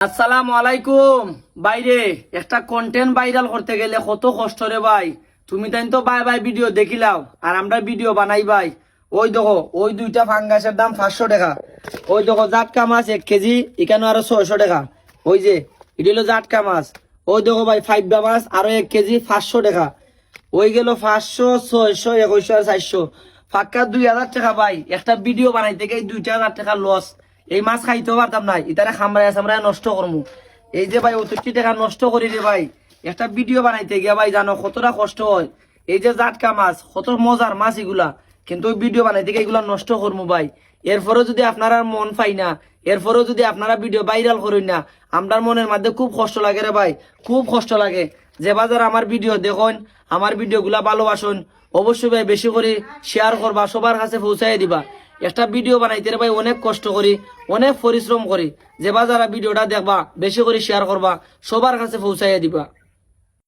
আসসালামু আলাইকুম। বাইরে, একটা কন্টেন্ট ভাইরাল করতে গেলে কত কষ্ট রে ভাই। তুমি তাই তো বাই বাই ভিডিও দেখিলাও, আর আমরা ভিডিও বানাই ভাই। ওই দেখো, ওই দুইটা ফাঙ্গাসের দাম পাঁচশো টাকা। ওই দেখো, জাটকা মাছ এক কেজি, এখানে আরও ছয়শো টাকা। ওই যে, এটি হলো জাটকা মাছ। ওই দেখো ভাই ফাইভটা মাছ, আরও এক কেজি, পাঁচশো টাকা। ওই গেল পাঁচশো, ছয়শো, একুশশো আর চারশো। ফাঁকা দুই হাজার টাকা ভাই। একটা ভিডিও বানাইতে গিয়ে দুইটা হাজার টাকা লস এই মাছ খাইতেও পারতাম নাই ইতারে খামরায় সামরায় নষ্ট করমু। এই যে ভাই অতিরিক্ত টাকা নষ্ট করি রে ভাই। একটা ভিডিও বানাইতে গিয়া ভাই, জানো, কতটা কষ্ট হয়। এই যে জাটকা মাছ, কত মজার মাছ এগুলা। কিন্তু ওই ভিডিও বানাইতে গিয়ে এগুলা নষ্ট করমু ভাই। এরপরেও যদি আপনারা মন পাই না, এরপরেও যদি আপনারা ভিডিও ভাইরাল করেন না আপনার মনের মধ্যে খুব কষ্ট লাগে রে ভাই, খুব কষ্ট লাগে। যে বাজার আমার ভিডিও দেখুন, আমার ভিডিওগুলা ভালোবাসুন, অবশ্যই ভাই, বেশি করে শেয়ার করবা, সবার কাছে পৌঁছাই দিবা। একটা ভিডিও বানাইতে ভাই অনেক কষ্ট করি, অনেক পরিশ্রম করি। যেবা বাজারা ভিডিওটা দেখবা, বেশি করে শেয়ার করবা, সবার কাছে পৌঁছাইয়া দিবা।